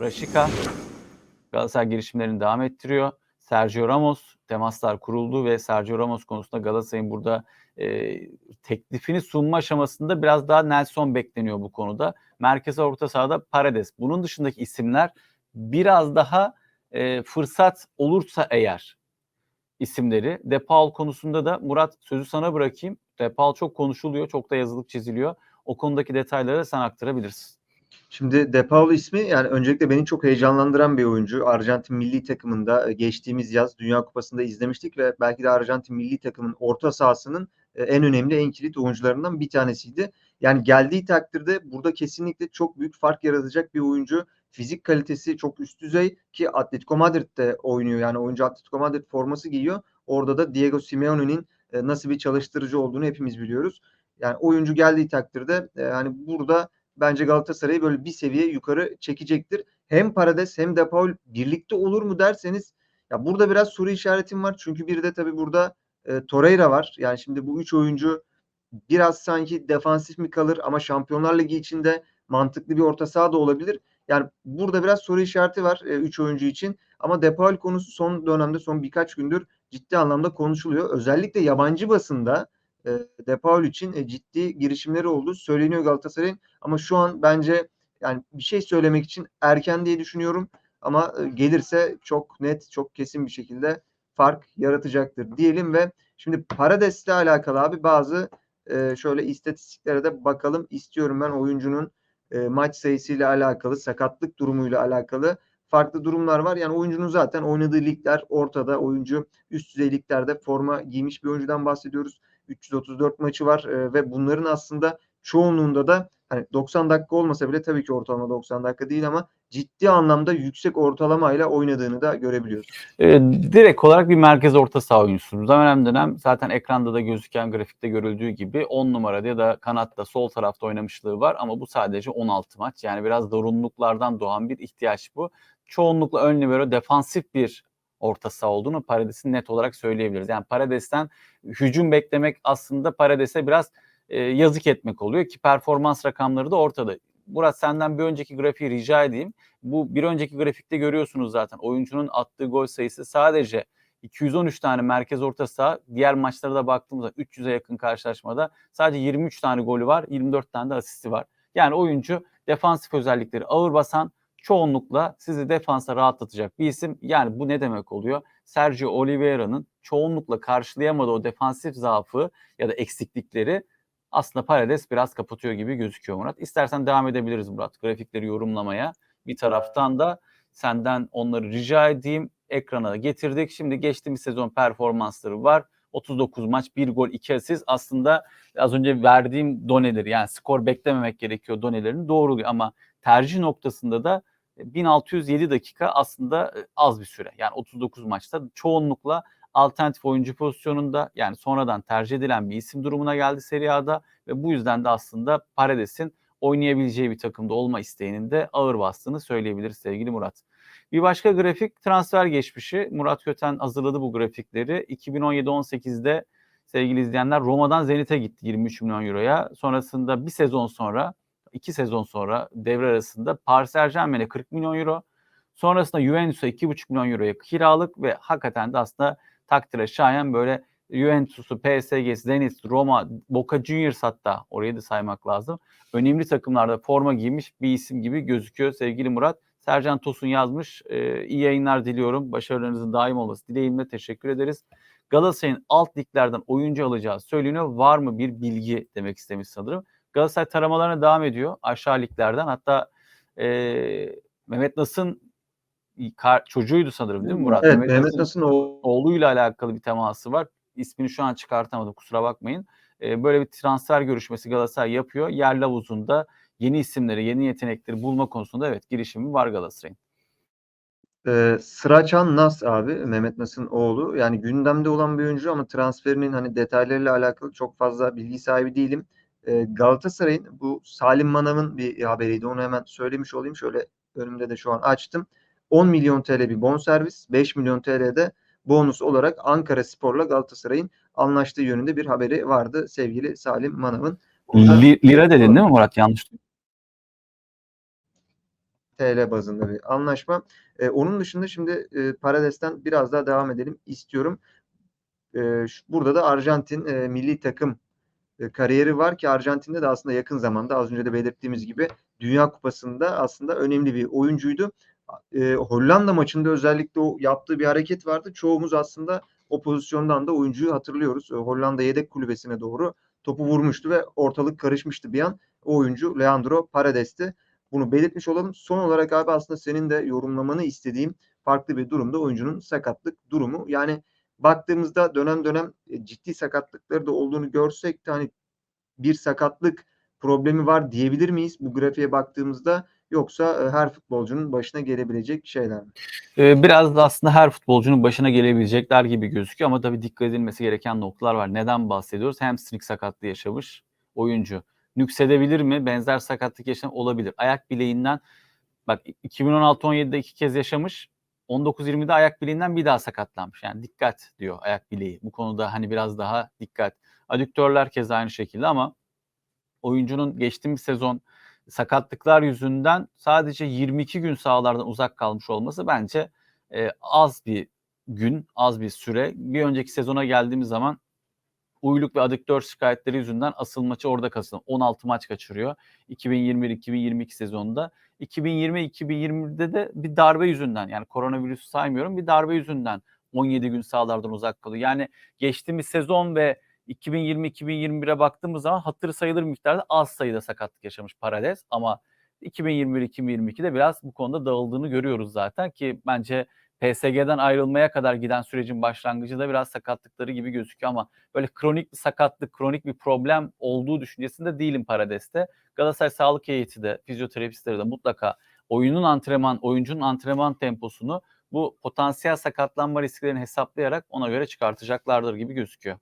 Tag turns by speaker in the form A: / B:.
A: Rashica Galatasaray girişimlerini devam ettiriyor. Sergio Ramos temaslar kuruldu ve Sergio Ramos konusunda Galatasaray'ın burada e, teklifini sunma aşamasında biraz daha Nelson bekleniyor bu konuda. Merkez orta sahada Paredes. Bunun dışındaki isimler biraz daha e, fırsat olursa eğer isimleri. De Paul konusunda da Murat sözü sana bırakayım. De Paul çok konuşuluyor, çok da yazılıp çiziliyor. O konudaki detayları sen aktarabilirsin.
B: Şimdi De Paul ismi yani öncelikle beni çok heyecanlandıran bir oyuncu. Arjantin milli takımında e, geçtiğimiz yaz Dünya Kupası'nda izlemiştik ve belki de Arjantin milli takımın orta sahasının e, en önemli, en kilit oyuncularından bir tanesiydi. Yani geldiği takdirde burada kesinlikle çok büyük fark yaratacak bir oyuncu. Fizik kalitesi çok üst düzey ki Atletico Madrid'de oynuyor. Yani oyuncu Atletico Madrid forması giyiyor. Orada da Diego Simeone'nin e, nasıl bir çalıştırıcı olduğunu hepimiz biliyoruz. Yani oyuncu geldiği takdirde hani burada bence Galatasaray'ı böyle bir seviye yukarı çekecektir. Hem Parades hem De Paul birlikte olur mu derseniz ya burada biraz soru işaretim var. Çünkü bir de tabii burada e, Torreira var. Yani şimdi bu üç oyuncu biraz sanki defansif mi kalır ama Şampiyonlar Ligi içinde mantıklı bir orta saha da olabilir. Yani burada biraz soru işareti var 3 e, oyuncu için. Ama De Paul konusu son dönemde son birkaç gündür ciddi anlamda konuşuluyor. Özellikle yabancı basında e, De Paul için e, ciddi girişimleri oldu. Söyleniyor Galatasaray'ın ama şu an bence yani bir şey söylemek için erken diye düşünüyorum ama e, gelirse çok net, çok kesin bir şekilde fark yaratacaktır diyelim ve şimdi Parades'le alakalı abi bazı e, şöyle istatistiklere de bakalım istiyorum ben oyuncunun maç sayısıyla alakalı, sakatlık durumuyla alakalı farklı durumlar var. Yani oyuncunun zaten oynadığı ligler ortada. Oyuncu üst düzey liglerde forma giymiş bir oyuncudan bahsediyoruz. 334 maçı var e, ve bunların aslında çoğunluğunda da hani 90 dakika olmasa bile tabii ki ortalama 90 dakika değil ama ciddi anlamda yüksek ortalamayla oynadığını da görebiliyoruz.
A: E, direkt olarak bir merkez orta saha oyuncusu. Zaman dönem zaten ekranda da gözüken grafikte görüldüğü gibi 10 numarada ya da kanatta sol tarafta oynamışlığı var ama bu sadece 16 maç. Yani biraz zorunluluklardan doğan bir ihtiyaç bu. Çoğunlukla ön libero defansif bir orta saha olduğunu Parades'in net olarak söyleyebiliriz. Yani Parades'ten hücum beklemek aslında Parades'e biraz e, yazık etmek oluyor ki performans rakamları da ortada. Murat senden bir önceki grafiği rica edeyim. Bu bir önceki grafikte görüyorsunuz zaten oyuncunun attığı gol sayısı sadece 213 tane merkez orta saha. Diğer maçlara da baktığımızda 300'e yakın karşılaşmada sadece 23 tane golü var, 24 tane de asisti var. Yani oyuncu defansif özellikleri ağır basan çoğunlukla sizi defansa rahatlatacak bir isim. Yani bu ne demek oluyor? Sergio Oliveira'nın çoğunlukla karşılayamadığı o defansif zaafı ya da eksiklikleri aslında Paredes biraz kapatıyor gibi gözüküyor Murat. İstersen devam edebiliriz Murat grafikleri yorumlamaya. Bir taraftan da senden onları rica edeyim. Ekrana getirdik. Şimdi geçtiğimiz sezon performansları var. 39 maç, 1 gol, 2 asist. Aslında az önce verdiğim doneleri yani skor beklememek gerekiyor donelerini doğruluyor ama tercih noktasında da 1607 dakika aslında e, az bir süre. Yani 39 maçta çoğunlukla alternatif oyuncu pozisyonunda yani sonradan tercih edilen bir isim durumuna geldi Serie A'da ve bu yüzden de aslında Paredes'in oynayabileceği bir takımda olma isteğinin de ağır bastığını söyleyebiliriz sevgili Murat. Bir başka grafik transfer geçmişi. Murat Köten hazırladı bu grafikleri. 2017-18'de sevgili izleyenler Roma'dan Zenit'e gitti 23 milyon euroya. Sonrasında bir sezon sonra iki sezon sonra devre arasında Paris Saint Germain'e 40 milyon euro. Sonrasında Juventus'a 2,5 milyon euroya kiralık ve hakikaten de aslında takdire şayan böyle Juventus'u, PSG, Zenit, Roma, Boca Juniors hatta orayı da saymak lazım. Önemli takımlarda forma giymiş bir isim gibi gözüküyor sevgili Murat. Sercan Tosun yazmış. Ee, iyi yayınlar diliyorum. Başarılarınızın daim olması dileğimle teşekkür ederiz. Galatasaray'ın alt liglerden oyuncu alacağı söyleniyor. Var mı bir bilgi demek istemiş sanırım. Galatasaray taramalarına devam ediyor aşağı liglerden. Hatta e, Mehmet Nas'ın çocuğuydu sanırım değil mi Murat?
B: Evet, Mehmet, Mehmet Nas'ın
A: oğluyla alakalı bir teması var. İsmini şu an çıkartamadım kusura bakmayın. E, böyle bir transfer görüşmesi Galatasaray yapıyor. Yer lavuzunda yeni isimleri, yeni yetenekleri bulma konusunda evet girişimi var Galatasaray'ın.
B: Ee, Sıraçan Nas abi Mehmet Nas'ın oğlu. Yani gündemde olan bir oyuncu ama transferinin hani detaylarıyla alakalı çok fazla bilgi sahibi değilim. Ee, Galatasaray'ın bu Salim Manav'ın bir haberiydi. Onu hemen söylemiş olayım. Şöyle önümde de şu an açtım. 10 milyon TL bir bonservis, 5 milyon TL'de bonus olarak Ankara Spor'la Galatasaray'ın anlaştığı yönünde bir haberi vardı sevgili Salim Manav'ın.
A: Lira dedin değil mi Murat? Yanlış
B: TL bazında bir anlaşma. E, onun dışında şimdi e, Parades'ten biraz daha devam edelim istiyorum. E, şu- burada da Arjantin e, milli takım e, kariyeri var ki Arjantin'de de aslında yakın zamanda az önce de belirttiğimiz gibi Dünya Kupası'nda aslında önemli bir oyuncuydu. E, Hollanda maçında özellikle o yaptığı bir hareket vardı. Çoğumuz aslında o pozisyondan da oyuncuyu hatırlıyoruz. E, Hollanda yedek kulübesine doğru topu vurmuştu ve ortalık karışmıştı bir an. O oyuncu Leandro Paredes'ti. Bunu belirtmiş olalım. Son olarak abi aslında senin de yorumlamanı istediğim farklı bir durumda oyuncunun sakatlık durumu. Yani baktığımızda dönem dönem e, ciddi sakatlıkları da olduğunu görsek de hani bir sakatlık problemi var diyebilir miyiz bu grafiğe baktığımızda yoksa e, her futbolcunun başına gelebilecek şeyler mi?
A: Ee, biraz da aslında her futbolcunun başına gelebilecekler gibi gözüküyor ama tabii dikkat edilmesi gereken noktalar var. Neden bahsediyoruz? Hamstring sakatlığı yaşamış oyuncu. Nüksedebilir mi? Benzer sakatlık yaşam olabilir. Ayak bileğinden bak 2016-17'de iki kez yaşamış. 19-20'de ayak bileğinden bir daha sakatlanmış. Yani dikkat diyor ayak bileği. Bu konuda hani biraz daha dikkat. Adüktörler kez aynı şekilde ama oyuncunun geçtiğimiz sezon sakatlıklar yüzünden sadece 22 gün sahalardan uzak kalmış olması bence e, az bir gün, az bir süre. Bir önceki sezona geldiğimiz zaman uyluk ve adüktör şikayetleri yüzünden asıl maçı orada kasın. 16 maç kaçırıyor 2021-2022 sezonunda. 2020-2021'de de bir darbe yüzünden yani koronavirüsü saymıyorum bir darbe yüzünden 17 gün sahalardan uzak kalıyor. Yani geçtiğimiz sezon ve 2020-2021'e baktığımız zaman hatırı sayılır miktarda az sayıda sakatlık yaşamış Parades ama 2021-2022'de biraz bu konuda dağıldığını görüyoruz zaten ki bence PSG'den ayrılmaya kadar giden sürecin başlangıcı da biraz sakatlıkları gibi gözüküyor ama böyle kronik bir sakatlık, kronik bir problem olduğu düşüncesinde değilim Parades'te. Galatasaray Sağlık Heyeti de, fizyoterapistleri de mutlaka oyunun antrenman, oyuncunun antrenman temposunu bu potansiyel sakatlanma risklerini hesaplayarak ona göre çıkartacaklardır gibi gözüküyor.